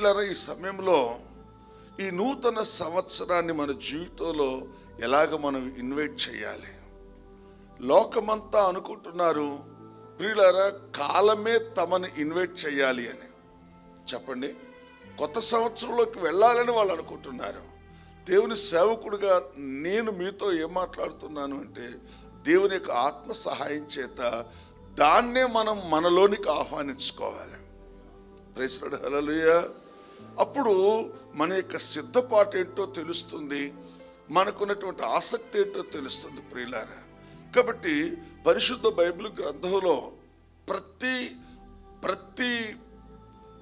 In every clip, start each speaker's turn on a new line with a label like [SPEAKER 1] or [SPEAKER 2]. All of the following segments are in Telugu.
[SPEAKER 1] ప్రియులారా ఈ సమయంలో ఈ నూతన సంవత్సరాన్ని మన జీవితంలో ఎలాగ మనం ఇన్వైట్ చేయాలి? లోకమంతా అనుకుంటున్నారు ప్రియులారా కాలమే తమని ఇన్వైట్ చేయాలి అని. చెప్పండి కొత్త సంవత్సరంలోకి వెళ్ళాలని వాళ్ళు అనుకుంటున్నారు. దేవుని సేవకుడిగా నేను మీతో ఏం మాట్లాడుతున్నాను అంటే దేవుని యొక్క ఆత్మ సహాయం చేత దాన్నే మనం మనలోనికి ఆహ్వానించుకోవాలి. ప్రైస్ హలలుయా అప్పుడు మన యొక్క సిద్ధపాటు ఏంటో తెలుస్తుంది మనకున్నటువంటి ఆసక్తి ఏంటో తెలుస్తుంది ప్రియులారా. కాబట్టి పరిశుద్ధ బైబిల్ గ్రంథంలో ప్రతి ప్రతి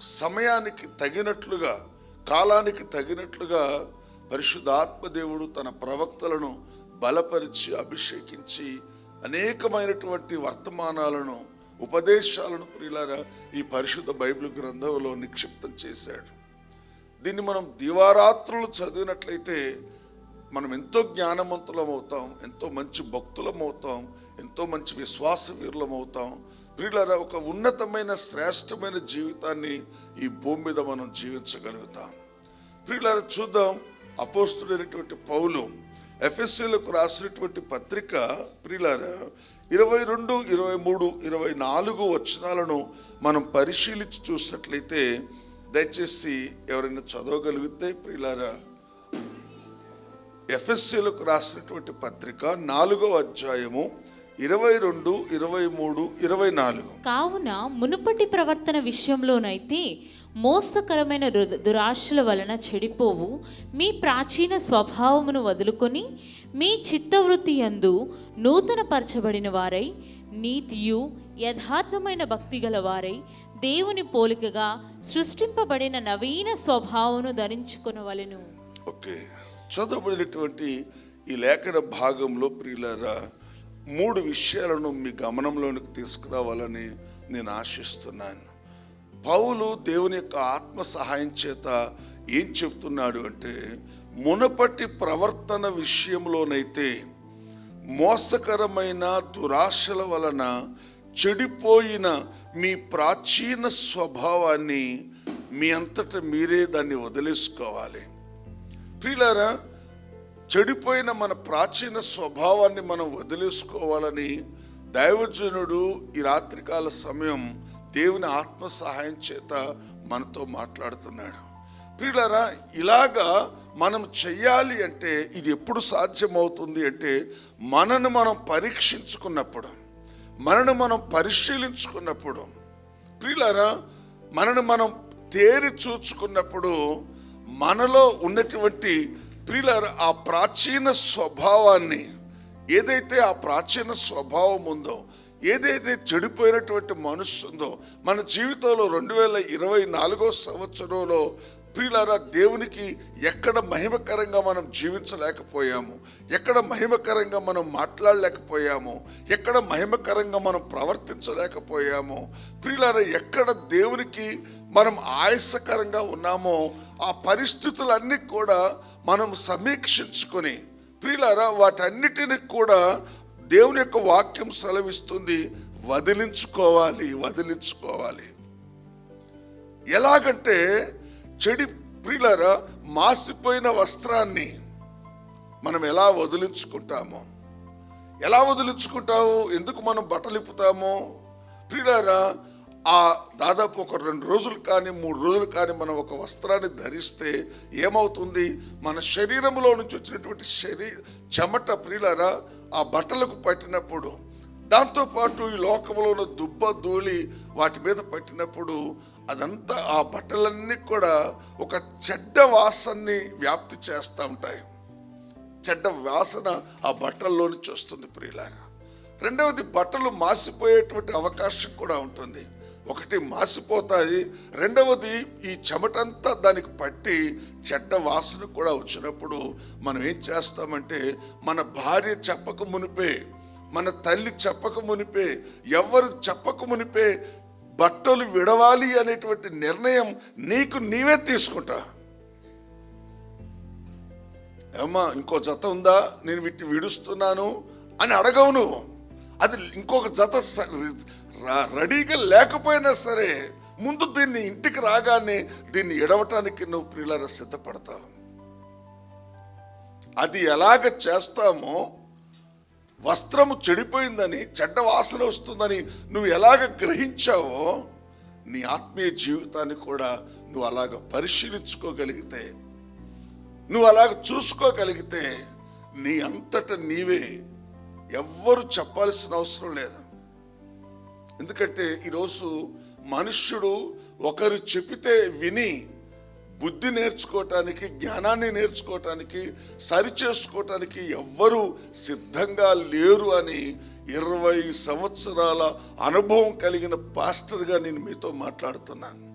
[SPEAKER 1] సమయానికి తగినట్లుగా కాలానికి తగినట్లుగా పరిశుద్ధ ఆత్మదేవుడు తన ప్రవక్తలను బలపరిచి అభిషేకించి అనేకమైనటువంటి వర్తమానాలను ఉపదేశాలను ప్రియులారా ఈ పరిశుద్ధ బైబిల్ గ్రంథంలో నిక్షిప్తం చేశాడు. దీన్ని మనం దివారాత్రులు చదివినట్లయితే మనం ఎంతో జ్ఞానవంతులం అవుతాం ఎంతో మంచి భక్తులం అవుతాం ఎంతో మంచి విశ్వాస వీరులం అవుతాం. ప్రియులారా ఒక ఉన్నతమైన శ్రేష్టమైన జీవితాన్ని ఈ భూమి మీద మనం జీవించగలుగుతాం. ప్రియులారా చూద్దాం అపోస్తుడైనటువంటి పౌలు ఎఫ్ఎస్సీలకు రాసినటువంటి పత్రిక ప్రియులారా ఇరవై రెండు ఇరవై మూడు ఇరవై నాలుగు వచనాలను మనం పరిశీలించి చూసినట్లయితే దయచేసి ఎవరైనా చదవగలిగితే ప్రియులారా ఎఫ్ఎస్సీలకు రాసినటువంటి పత్రిక నాలుగో అధ్యాయము ఇరవై రెండు ఇరవై మూడు ఇరవై నాలుగు.
[SPEAKER 2] కావున మునుపటి ప్రవర్తన విషయంలోనైతే మోసకరమైన దురాశల వలన చెడిపోవు. మీ ప్రాచీన స్వభావమును వదులుకొని మీ చిత్తవృత్తి యందు నూతనపరచబడిన వారై నీతియు యథార్థమైన భక్తి గల వారై దేవుని పోలికగా సృష్టింపబడిన నవీన స్వభావమును ధరించుకొనవలెను.
[SPEAKER 1] ఓకే. చదవబడినటువంటి ఈ లేఖన భాగంలో ప్రియులారా మూడు విషయాలను మీ గమనంలోనికి తీసుకురావాలని నేను ఆశిస్తున్నాను. పౌలు దేవుని యొక్క ఆత్మ సహాయం చేత ఏం చెప్తున్నాడు అంటే మునపటి ప్రవర్తన విషయంలోనైతే మోసకరమైన దురాశల వలన చెడిపోయిన మీ ప్రాచీన స్వభావాన్ని మీ అంతట మీరే దాన్ని వదిలేసుకోవాలి. ప్రియులారా చెడిపోయిన మన ప్రాచీన స్వభావాన్ని మనం వదిలేసుకోవాలని దైవజనుడు ఈ రాత్రికాల సమయం దేవుని ఆత్మ సహాయం చేత మనతో మాట్లాడుతున్నాడు. ప్రియులారా ఇలాగా మనం చెయ్యాలి అంటే ఇది ఎప్పుడు సాధ్యమవుతుంది అంటే మనను మనం పరీక్షించుకున్నప్పుడు. మనను మనం పరిశీలించుకున్నప్పుడు ప్రియులారా మనను మనం తేరి చూచుకున్నప్పుడు మనలో ఉన్నటువంటి ప్రియులారా ఆ ప్రాచీన స్వభావాన్ని ఏదైతే ఆ ప్రాచీన స్వభావం ఉందో ఏదైతే చెడిపోయినటువంటి మనస్సు ఉందో మన జీవితంలో రెండు వేల ఇరవై నాలుగో సంవత్సరంలో ప్రియులారా దేవునికి ఎక్కడ మహిమకరంగా మనం జీవించలేకపోయాము ఎక్కడ మహిమకరంగా మనం మాట్లాడలేకపోయాము ఎక్కడ మహిమకరంగా మనం ప్రవర్తించలేకపోయాము ప్రియులారా ఎక్కడ దేవునికి మనం ఆయాసకరంగా ఉన్నామో ఆ పరిస్థితులన్నీ కూడా మనం సమీక్షించుకొని ప్రియులారా వాటన్నిటిని కూడా దేవుని యొక్క వాక్యం సెలవిస్తుంది. వదిలించుకోవాలి వదిలించుకోవాలి. ఎలాగంటే చెడి ప్రిలరా మాసిపోయిన వస్త్రాన్ని మనం ఎలా వదిలించుకుంటామో? ఎలా వదిలించుకుంటాము ఎందుకు మనం బట్టలు ఇప్పుతామో ప్రియులారా ఆ దాదాపు ఒక రెండు రోజులు కానీ మూడు రోజులు కానీ మనం ఒక వస్త్రాన్ని ధరిస్తే ఏమవుతుంది? మన శరీరంలో నుంచి వచ్చినటువంటి శరీ చెమట ప్రియులారా ఆ బట్టలకు పట్టినప్పుడు దాంతోపాటు ఈ లోకంలో ఉన్న దుబ్బ ధూళి వాటి మీద పట్టినప్పుడు అదంతా ఆ బట్టలన్నీ కూడా ఒక చెడ్డ వాసనని వ్యాప్తి చేస్తూ ఉంటాయి. చెడ్డ వాసన ఆ బట్టల్లో నుంచి వస్తుంది ప్రియులారా. రెండవది బట్టలు మాసిపోయేటువంటి అవకాశం కూడా ఉంటుంది. ఒకటి మాసిపోతాయి రెండవది ఈ చెమటంతా దానికి పట్టి చెడ్డ వాసన కూడా వచ్చినప్పుడు మనం ఏం చేస్తామంటే మన భార్య చెప్పక మునిపే మన తల్లి చెప్పక మునిపే ఎవరు చెప్పక మునిపే బట్టలు విడవాలి అనేటువంటి నిర్ణయం నీకు నీవే తీసుకుంటా. ఏమ్మా ఇంకో జత ఉందా? నేను వీటిని విడుస్తున్నాను అని అడగవు నువ్వు. అది ఇంకొక జత స- రెడీగా లేకపోయినా సరే ముందు దీన్ని ఇంటికి రాగానే దీన్ని ఎడవటానికి నువ్వు ప్రియులర సిద్ధపడతావు. అది ఎలాగ చేస్తామో వస్త్రము చెడిపోయిందని చెడ్డ వాసన వస్తుందని నువ్వు ఎలాగ గ్రహించావో నీ ఆత్మీయ జీవితాన్ని కూడా నువ్వు అలాగ పరిశీలించుకోగలిగితే నువ్వు అలాగ చూసుకోగలిగితే నీ అంతట నీవే ఎవ్వరు చెప్పాల్సిన అవసరం లేదు. ఎందుకంటే ఈరోజు మనుష్యుడు ఒకరు చెబితే విని బుద్ధి నేర్చుకోవటానికి జ్ఞానాన్ని నేర్చుకోవటానికి సరి చేసుకోవటానికి ఎవ్వరూ సిద్ధంగా లేరు అని ఇరవై సంవత్సరాల అనుభవం కలిగిన పాస్టర్గా నేను మీతో మాట్లాడుతున్నాను.